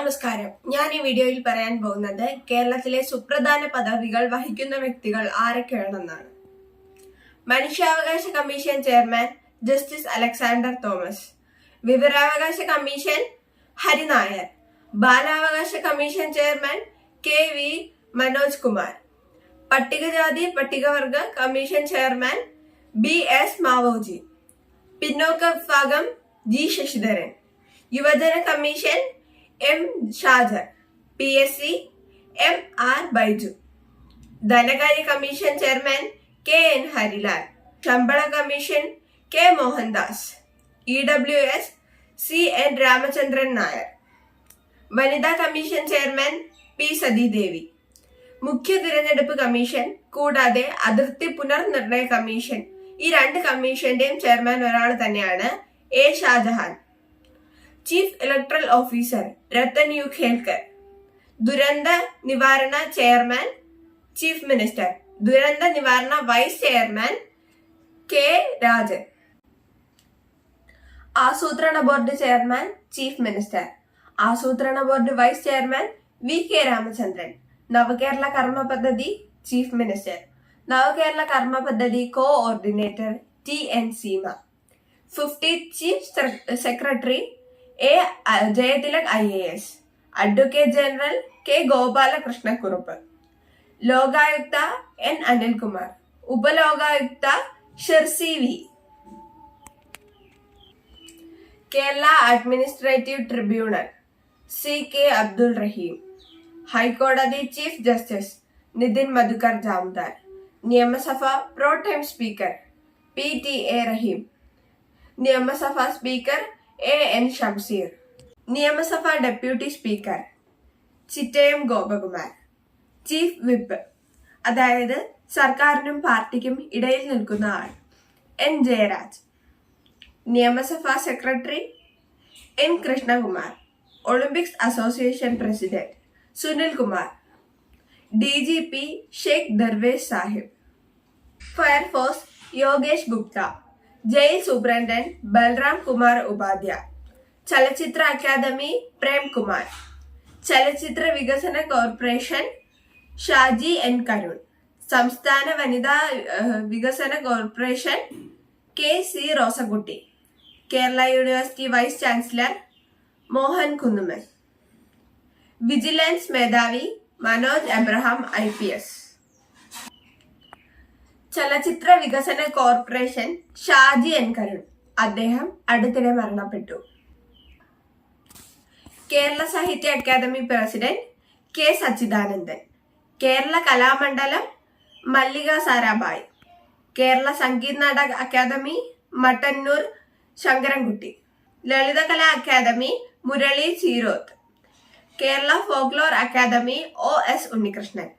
നമസ്കാരം. ഞാൻ ഈ വീഡിയോയിൽ പറയാൻ പോകുന്നത് കേരളത്തിലെ സുപ്രധാന പദവികൾ വഹിക്കുന്ന വ്യക്തികൾ ആരൊക്കെയാണെന്നാണ്. മനുഷ്യാവകാശ commission chairman justice Alexander Thomas വിവരാവകാശ കമ്മീഷൻ ഹരിനായർ ബാലാവകാശ commission chairman K V Manoj Kumar പട്ടികജാതി പട്ടികവർഗ commission chairman B S Mavoji പിന്നോക്ക വിഭാഗം ജി ശശിധരൻ യുവജന commission M Shajar P S C M R Baiju ധനകാര്യ commission chairman K N Harilal. ശമ്പള commission K Mohandas. E W S C N Ramachandran Nair. വനിതാ commission chairman P Sathidevi. മുഖ്യ തിരഞ്ഞെടുപ്പ് commission കൂടാതെ അതിർത്തി പുനർനിർണയ കമ്മീഷൻ. ഈ രണ്ട് കമ്മീഷന്റെയും ചെയർമാൻ ഒരാൾ തന്നെയാണ് A Shajahan. Chief electoral officer Rathan U Khelkar ദുരന്ത നിവാരണ ചെയർമാൻ ചീഫ് മിനിസ്റ്റർ ദുരന്ത നിവാരണ വൈസ് ചെയർമാൻ കെ രാജൻ. ആസൂത്രണ ബോർഡ് ചെയർമാൻ ചീഫ് മിനിസ്റ്റർ ആസൂത്രണ board vice chairman V K Ramachandran Navakerala കർമ്മ പദ്ധതി ചീഫ് മിനിസ്റ്റർ നവകേരള കർമ്മ പദ്ധതി coordinator T N Seema fifty chief secretary A Jayathilak I A S advocate general K Gopalakrishnakurup Lokayukta N Anilkumar Upalokayukta Shercy V. Kerala administrative tribunal C K Abdul Rahim ഹൈക്കോടതി chief justice Nitin Madhukar Jamdar നിയമസഭ pro tem speaker P T A Rahim നിയമസഭാ speaker A N Shamseer നിയമസഭാ deputy speaker Chittayam Gopakumar chief whip അതായത് സർക്കാരിനും പാർട്ടിക്കും ഇടയിൽ നിൽക്കുന്ന ആൾ എൻ ജയരാജ് നിയമസഭാ secretary N Krishnakumar Olympics association president Sunil Kumar D G P Sheikh Darvesh Sahib fire force Yogesh Gupta jail superintendent Balram Kumar Upadhyaya ചലച്ചിത്ര academy Prem Kumar. ചലച്ചിത്ര വികസന കോർപ്പറേഷൻ ഷാജി എൻ കരുൺ. സംസ്ഥാന വനിതാ വികസന corporation K C Rosakutty Kerala university vice chancellor Mohan Kunnummal vigilance മേധാവി Manoj Abraham I P S. ചലച്ചിത്ര വികസന corporation Shaji N Karun. അദ്ദേഹം അടുത്തിടെ മരണപ്പെട്ടു. കേരള സാഹിത്യ academy president K Sachidanandan. Kerala Kalamandalam Mallika Sarabhai. Kerala സംഗീത നാടക academy Mattannur Sankarankutty. Lalithakala academy Murali Cheeroth. Kerala folklore academy O S Unnikrishnan.